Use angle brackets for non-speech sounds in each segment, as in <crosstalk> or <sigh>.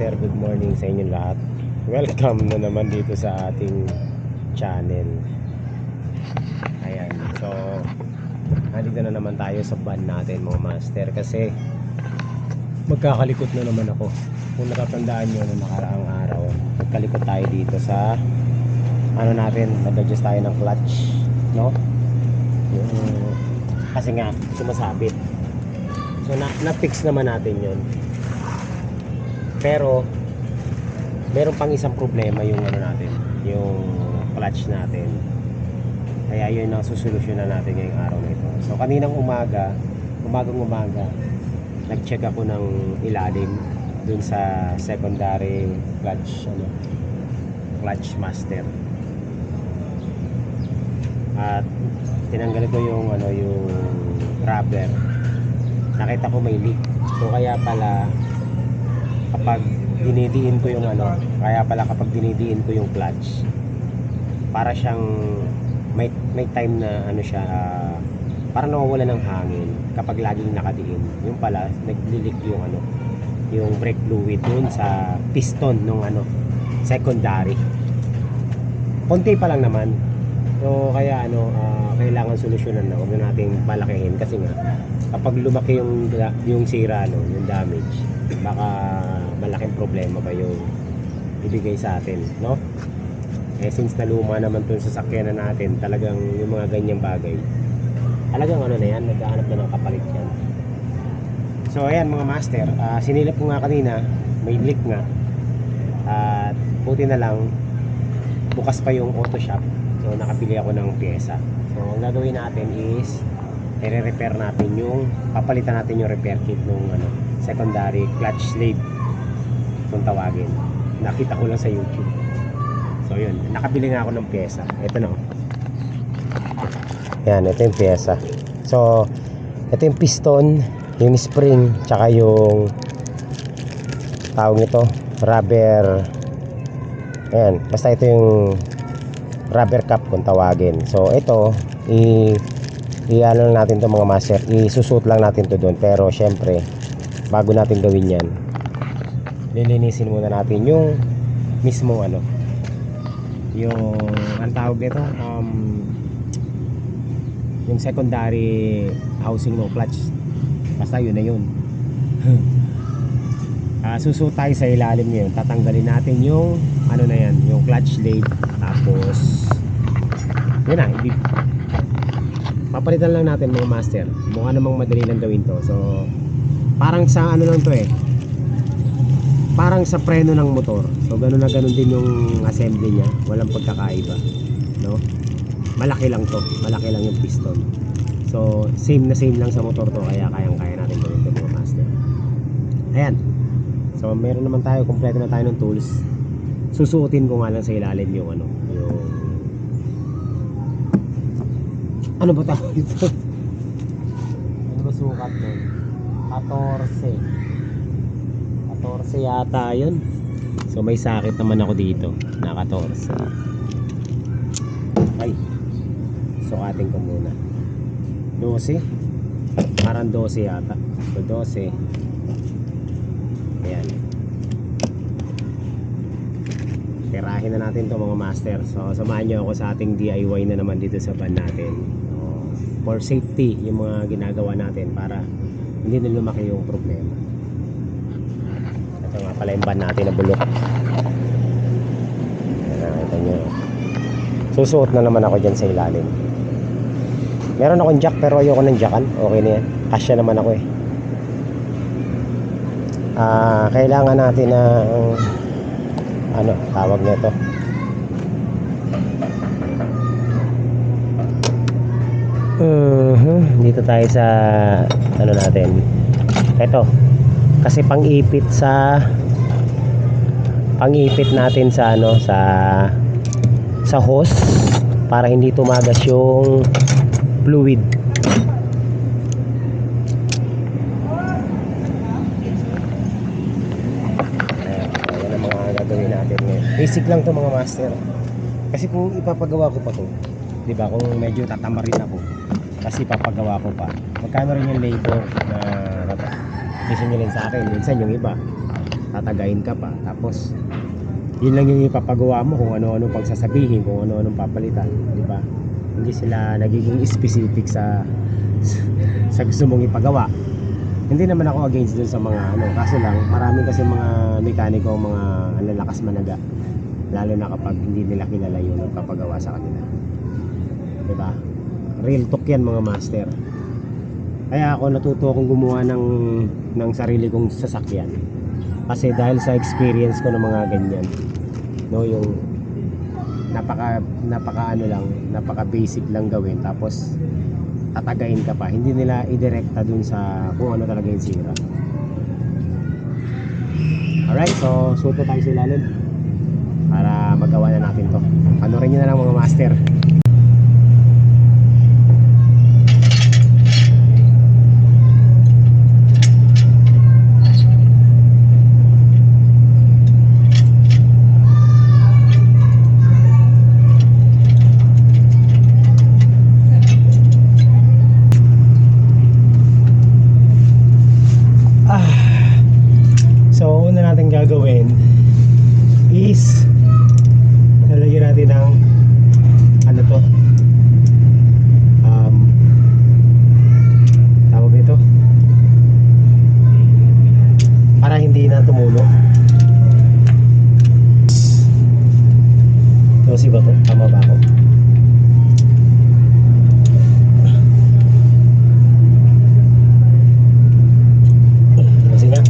master, good morning sa inyo lahat. Welcome na naman dito sa ating channel. Ayan, so nandito na naman tayo sa van natin mga master kasi magkakalikot na naman ako. Kung natatandaan nyo na nakaraang araw, magkalikot tayo dito sa ano natin, nag-adjust tayo ng clutch, no? Yung, kasi nga, sumasabit. So na, na-fix naman natin yun. Pero meron pang isang problema yung ano natin, yung clutch natin. Kaya yun ang susolusyonan natin ngayong araw na ito. So kaninang umaga, umagang umaga, nag-check ako ng ilalim dun sa secondary clutch ano, clutch master. At tinanggal ko yung ano yung rubber. Nakita ko may leak. So kaya pala kapag dinidiin ko yung ano, kaya pala kapag dinidiin ko yung clutch, para siyang may may time na ano siya ah, para nawawala ng hangin kapag laging nakadiin. Yung pala naglilik yung ano, yung brake fluid dun sa piston nung ano, secondary. Konti pa lang naman. So kaya ano, ah, kailangan solusyonan na. Huwag na nating palakihin kasi nga kapag lumaki yung yung sira no, yung damage, baka malaking problema ba yung ibigay sa atin, no? Eh since na luma naman tun sa sakyanan natin, talagang yung mga ganyang bagay, talagang ano na yan, naghahanap na ng kapalit yan. So ayan mga master, ah, sinilip ko nga kanina, may leak nga. At buti na lang, bukas pa yung auto shop. So nakapili ako ng pyesa. So ang gagawin natin is i-repair natin yung papalitan natin yung repair kit nung ano, secondary clutch slave kung tawagin. Nakita ko lang sa YouTube. So yun, nakabili nga ako ng pyesa. Ito na. oh. Yan, ito yung pyesa. So, ito yung piston, yung spring, tsaka yung tawag nito, rubber. Ayan, basta ito yung rubber cap kung tawagin. So, ito, i i-ano lang natin to mga master, isusuot lang natin to doon. Pero, syempre, bago natin gawin yan, lilinisin muna natin yung mismong ano, yung, ang tawag nito, um, yung secondary housing ng clutch. Basta yun na yun. <laughs> Ah, susuot tayo sa ilalim ngayon. Tatanggalin natin yung ano na yan, yung clutch blade. Tapos yun na, hindi papalitan lang natin mga master. Mukha namang madali lang gawin to. So parang sa ano lang to eh. Parang sa preno ng motor. So ganun na ganun din yung assembly niya. Walang pagkakaiba, no? Malaki lang to. Malaki lang yung piston. So same na same lang sa motor to kaya kayang-kaya natin gawin to mga master. Ayan. So meron naman tayo, kompleto na tayo ng tools. Susuotin ko nga lang sa ilalim yung ano, yung Ano ba tawag ito? ano ba sukat nun? 14. 14 yata yun. So may sakit naman ako dito na 14. Ay. Sukatin ko muna. 12. Parang 12 yata. So 12. Ayan. Tirahin na natin to mga master. So samahan nyo ako sa ating DIY na naman dito sa van natin. So, for safety yung mga ginagawa natin para hindi na lumaki yung problema. Ito nga pala yung van natin na bulok. Nakita nyo. Susuot na naman ako dyan sa ilalim. Meron akong jack pero ayoko ng jackan. Okay na yan. Kasya naman ako eh. Ah, kailangan natin ng ano, tawag nito. Mhm, dito tayo sa ano natin. Ito. Kasi pang-ipit sa pang-ipit natin sa ano sa sa hose para hindi tumagas yung fluid. Ayan, so yan ang mga gagawin natin ngayon. Basic lang to mga master. Kasi kung ipapagawa ko pa to, di ba, kung medyo tatamarin ako, kasi papagawa ko pa. Magkano rin yung labor na rin sa akin, minsan yung iba. tatagayin ka pa tapos yun lang yung ipapagawa mo kung ano-ano pang sasabihin kung ano-anong papalitan di ba hindi sila nagiging specific sa <laughs> sa gusto mong ipagawa hindi naman ako against dun sa mga ano kaso lang marami kasi mga mekaniko mga ano, lakas managa. Lalo na kapag hindi nila kilala yung nagpapagawa sa kanila. Di ba real talk yan mga master. Kaya ako natuto akong gumawa ng ng sarili kong sasakyan. Kasi dahil sa experience ko ng mga ganyan no yung napaka napaka ano lang napaka basic lang gawin. Tapos tatagain ka pa. Hindi nila idirekta dun sa kung ano talaga yung sira. Alright so suto tayo sa ilalim para magawa na natin to. Panorin nyo na lang mga master Ah. So, una natin gagawin is lalagyan natin ng ano to? Um, tawag nito? Para hindi na tumulo. Kasi ba to? Tama ba ako? Kasi nga.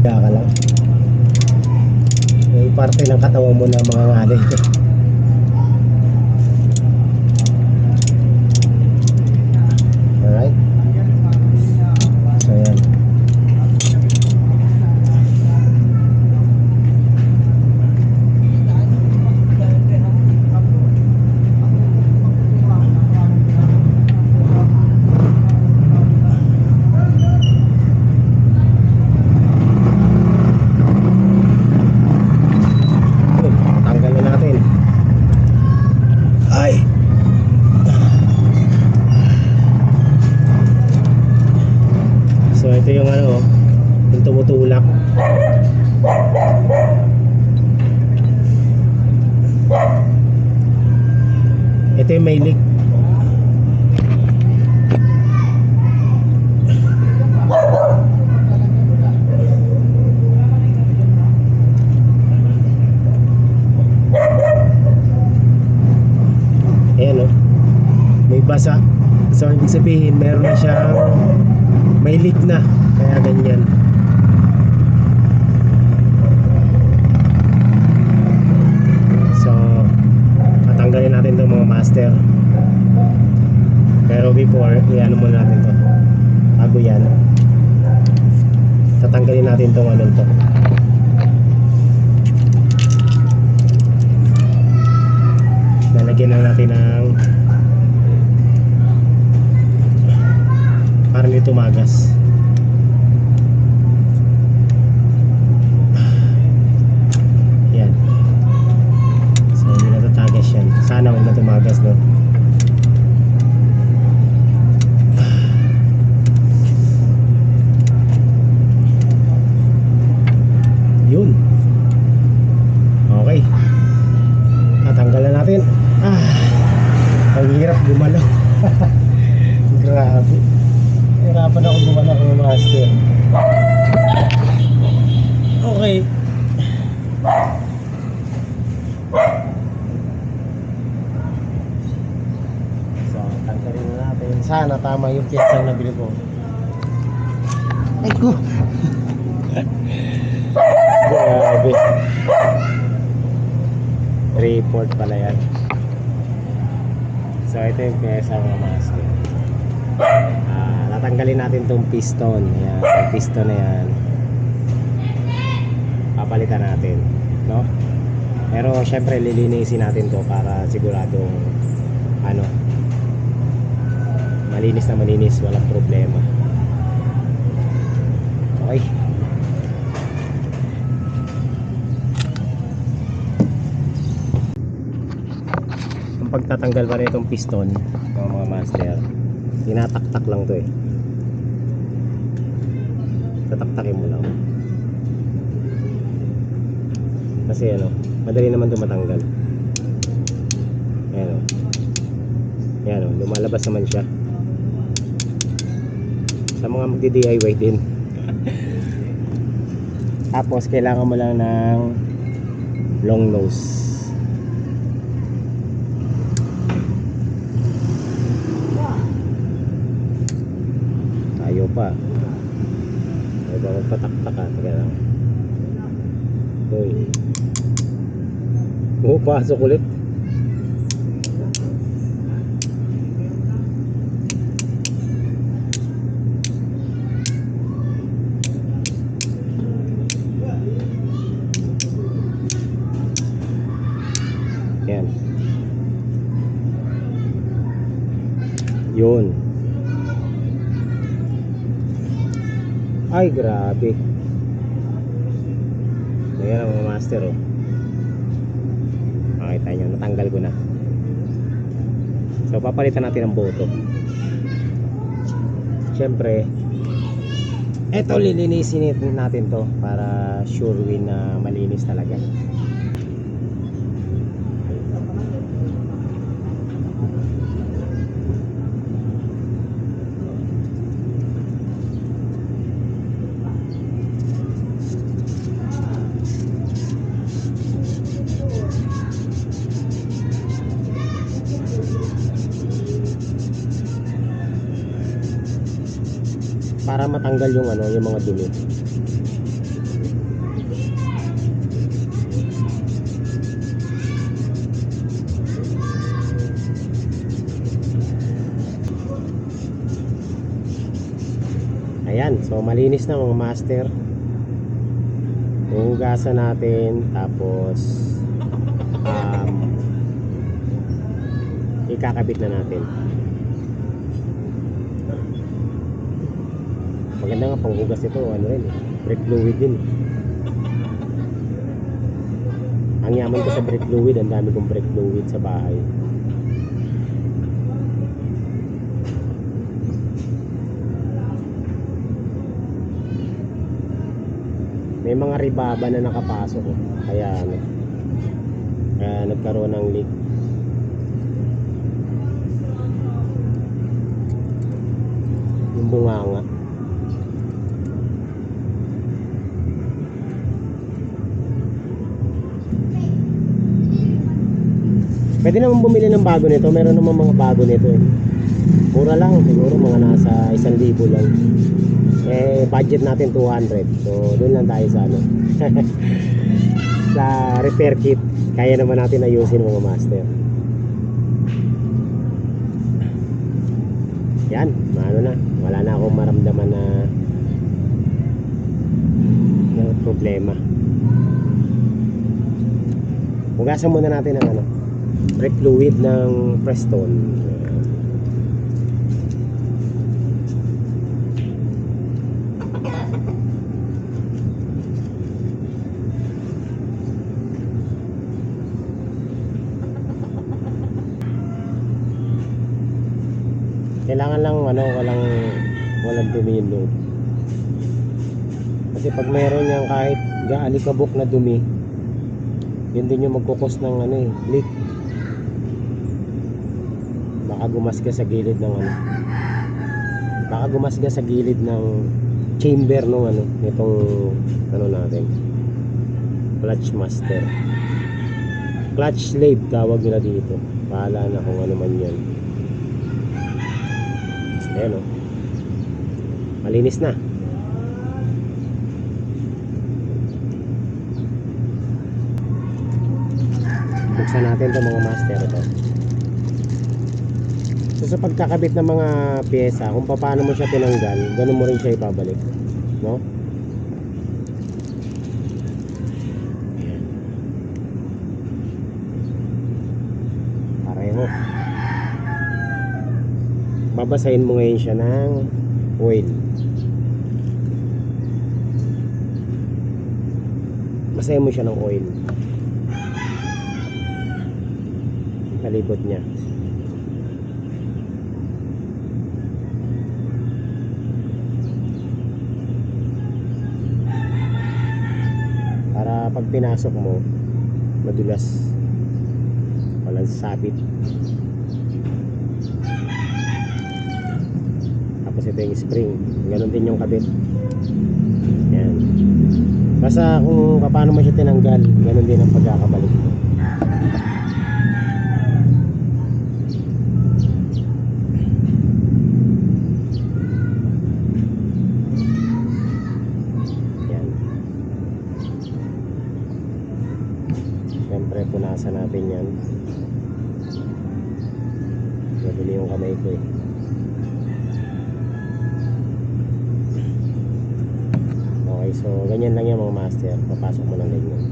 Kaya ka lang. May parte ng katawan mo na mga ngalay. Alright. So yan. Yun, Tanggal na natin. Ay! So ito yung ano, yung tumutulak. Ito yung may leak. Ayan o. May basa. So, ibig sabihin, meron na siyang may leak na. Kaya ganyan. So, tatanggalin natin itong mga master. Pero before, i-ano muna natin to. Bago yan. Tatanggalin natin itong ano to. Lalagyan na natin ng para hindi tumagas. Yan. So, hindi na tatagas yan. Sana huwag na tumagas, no? Yun. Okay. Tatanggalan natin. Ah, ang hirap gumalaw. Grabe. Hirapan ako gumalaw ng master. Okay. So, tanggalin na natin. Sana tama yung piyesang nabili ko. Ko. Grabe. Report pala yan. So ito yung pyesa mga master. Ah, tatanggalin natin tong piston. Ayan, yung piston na yan. Papalitan natin, no? Pero syempre lilinisin natin to para siguradong ano malinis na malinis, walang problema. Okay. pagtatanggal pa rin piston ng mga master tinataktak lang to eh. Tataktakin mo lang. Kasi ano madali naman ito matanggal ayan o. Ayan o lumalabas naman siya. Sa mga magdi-DIY din tapos kailangan mo lang ng long nose. Tayo pa. Ay ba magpataktak ka teka lang uy. Oh pasok ulit yan yun ay grabe. Ayan ang mga master oh. Makita nyo natanggal ko na. So papalitan natin ang boto. Syempre eto lilinisin natin to para sure win na malinis talaga matanggal yung ano yung mga dumi. Ayan so malinis na mga master. Hugasan natin tapos um, ikakabit na natin Maganda nga panghugas ito, ano rin, brake fluid din. Ang yaman ko sa brake fluid, ang dami kong brake fluid sa bahay. May mga ribaba na nakapasok oh. Kaya ano, kaya nagkaroon ng leak. Yung bunganga. Pwede naman bumili ng bago nito. Meron naman mga bago nito eh. Mura lang. Siguro mga nasa 1,000 lang. Eh, budget natin 200. So, doon lang tayo sa ano. <laughs> sa repair kit. Kaya naman natin ayusin mga master. Yan. Ano na. Wala na akong maramdaman na na problema. Hugasan muna natin ang ano brake fluid ng Preston. Kailangan lang ano, walang walang dumi yung loob. Kasi pag mayroon yan kahit gaalikabok na dumi, yun din yung magkukos ng ano eh, leak baka gumasga sa gilid ng ano. Baka gumasga sa gilid ng chamber ng ano nitong ano natin. Clutch master. Clutch slave tawag nila dito. Bahala na kung ano man yan. Ayan o malinis na. Buksan natin to mga master ito So sa pagkakabit ng mga pyesa, kung paano mo siya tinanggal, ganun mo rin siya ibabalik. No? Pareho. Babasahin mo ngayon siya ng oil. Basahin mo siya ng oil. palibot niya. Pag pinasok mo, madulas. Walang sabit. Tapos ito yung spring. Ganon din yung kabit. Yan. Basta kung paano mo siya tinanggal, ganon din ang pagkakabalik mo. Yan. Siyempre, punasan natin yan. Madumi yung kamay ko eh. Okay, so ganyan lang yan mga master. Papasok mo ng ganyan.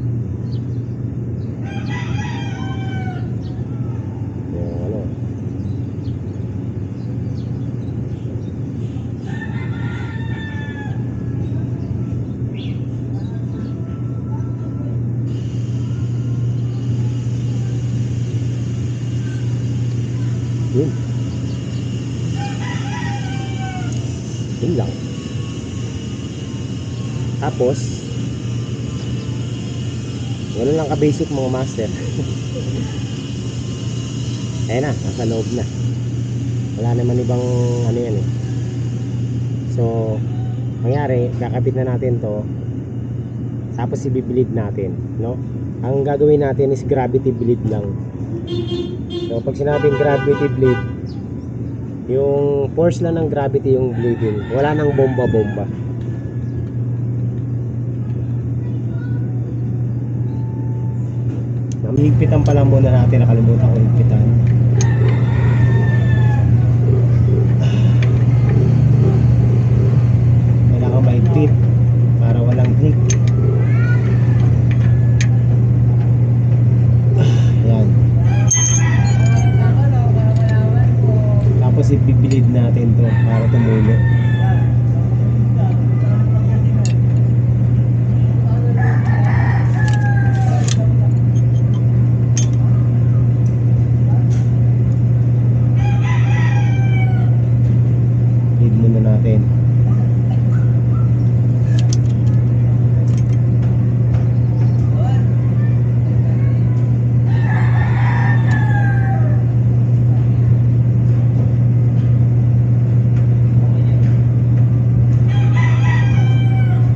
Yung ano. Yun. Yun lang. Tapos, ganun lang ka-basic mga master. <laughs> Ayan na, nasa loob na. Wala naman ibang ano yan eh. So, mangyari, kakabit na natin to. Tapos i-bleed natin, no? Ang gagawin natin is gravity bleed lang. So, pag sinabing gravity bleed, yung force lang ng gravity yung bleeding. Wala nang bomba-bomba. Higpitan pa lang muna natin, nakalimutan ko higpitan. Kailangan mahigpit para walang leak. Yan. Tapos ibibilid natin to para tumulo. Lead muna natin.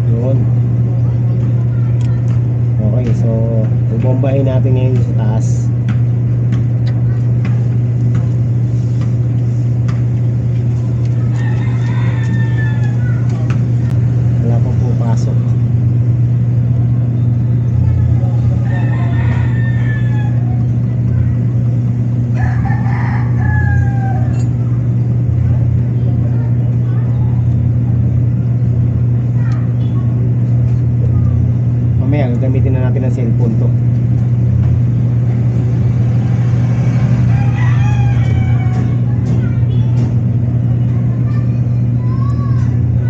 Yun. Okay, so bubombahin natin ngayon sa taas. Wala pang pupasok. Mamaya, gagamitin na natin ang cellphone to.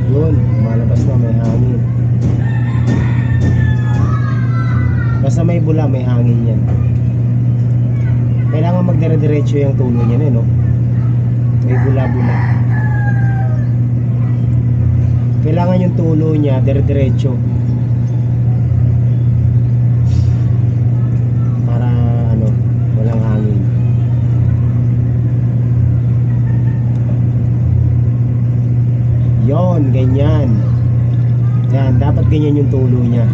Yun, malabas na may hangin. Basta may bula, may hangin yan. Kailangan magdire-diretso yung tulo niya, eh, no? May bula-bula. Kailangan yung tulo niya, dire-diretso. Para, ano, walang hangin. Yon, ganyan. Yan, dapat ganyan yung tulo niya.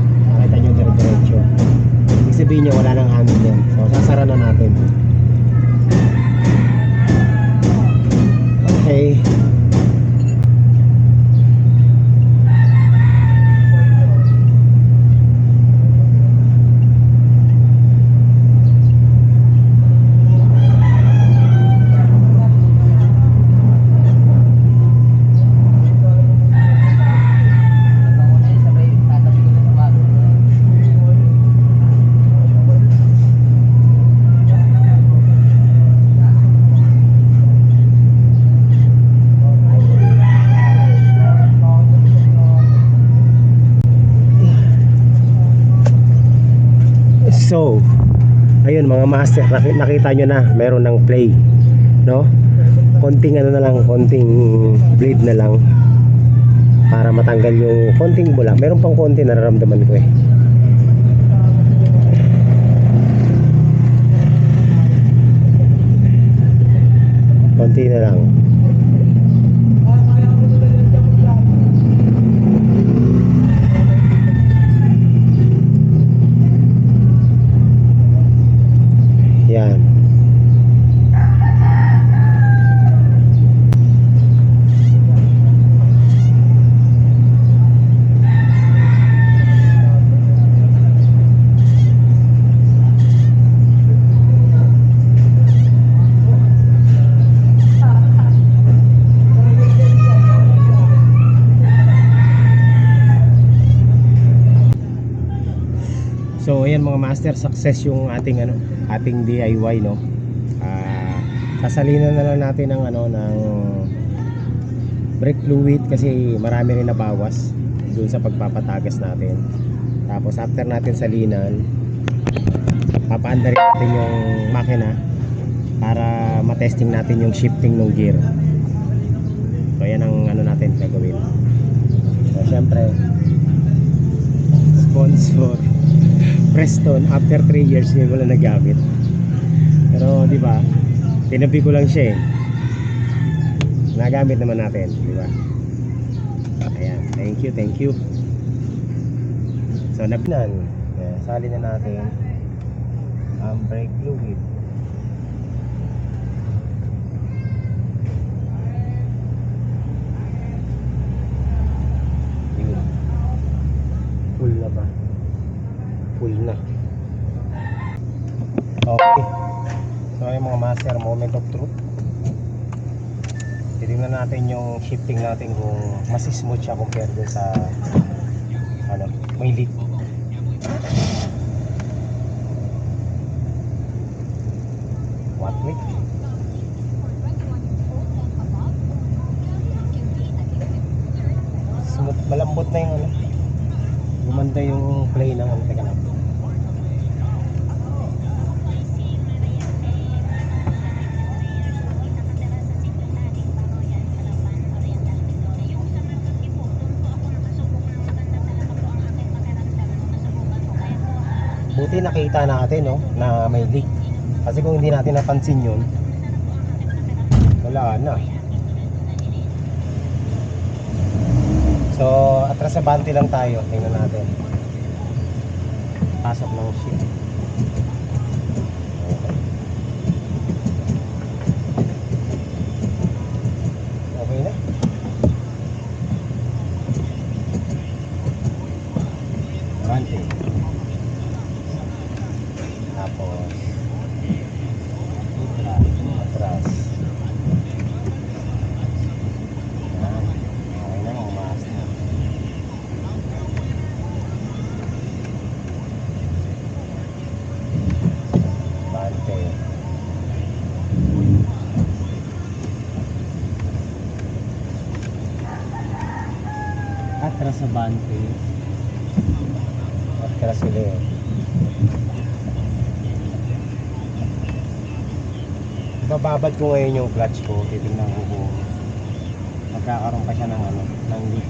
So, ayun mga master, nakita nyo na meron ng play, no? Konting ano na lang, konting blade na lang para matanggal yung konting bula. Meron pang konti nararamdaman ko eh. konti na lang master, success yung ating ano, ating DIY no. Ah, sasalinan na lang natin ng ano ng brake fluid kasi marami rin nabawas dun sa pagpapatagas natin. Tapos after natin salinan, papaanda rin natin yung makina para matesting natin yung shifting ng gear. So yan ang ano natin gagawin. So syempre sponsor Preston after 3 years ngayon lang nagamit. Pero di ba tinabi ko lang siya eh. Nagamit naman natin di ba? Ayan thank you thank you. So nabinan yeah, sali na natin ang brake fluid. Full na ba full na. Okay. So ayun mga master moment of truth. Titingnan natin yung shifting natin kung mas smooth siya compared sa ano, may leak Nakita natin no na may leak. Kasi kung hindi natin napansin yun, wala na. So, atras sa bante lang tayo. Tingnan natin. Pasok ng ship. Okay na. Bante. Tapos atras, atras. Yan. Okay na mga master. Bante. Atras sa bante. Atras ulit. Bababad ko ngayon yung clutch ko. Titingnan ko kung magkakaroon pa siya ng ano, ng leak.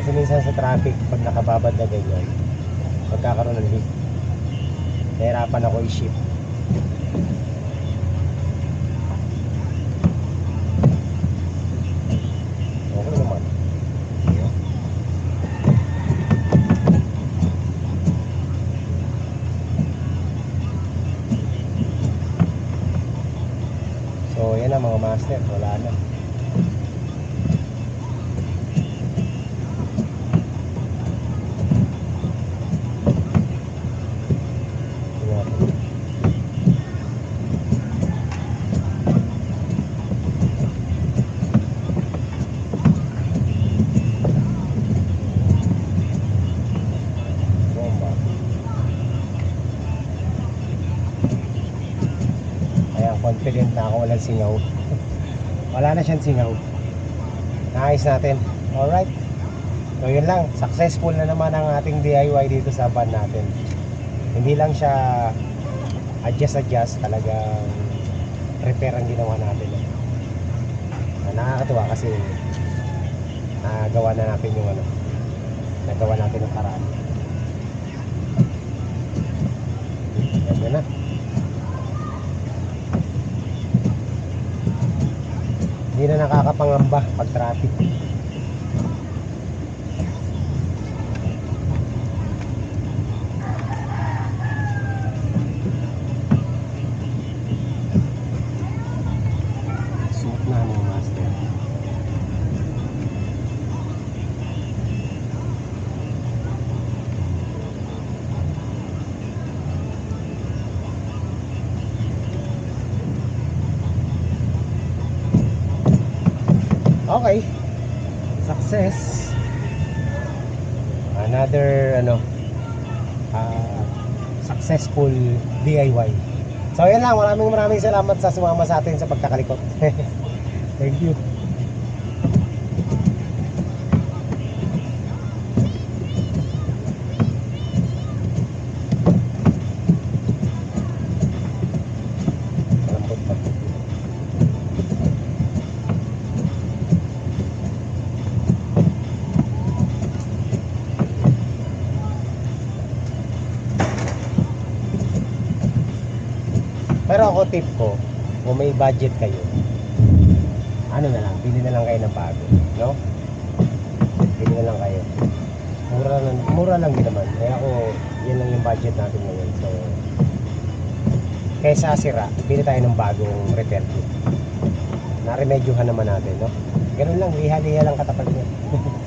Kasi minsan sa traffic, pag nakababad na ganyan, magkakaroon ng leak. Nahirapan ako i-shift. Na mga master. Wala na. Tingnan natin. Bomba. Ayan, confident na ako walang singaw. Wala na siyang singaw. Naayos natin. Alright. So yun lang, successful na naman ang ating DIY dito sa van natin. Hindi lang siya adjust-adjust, talagang repair ang ginawa natin. Ah, nakakatuwa kasi nagawa na natin yung ano, nagawa natin ng paraan. Yan na. Na nakakapangamba pag traffic. Another ano ah, successful DIY. So yan lang, maraming maraming salamat sa sumama sa atin sa pagkakalikot. <laughs> Thank you. Tip ko, kung may budget kayo, ano na lang, bili na lang kayo ng bago, no? Bili na lang kayo. Mura lang, mura lang din naman. Kaya ako, yun lang yung budget natin ngayon. So, kaysa sira, bili tayo ng bagong repair kit. Naremedyohan naman natin, no? Ganun lang, liha-liha lang katapat niya. <laughs>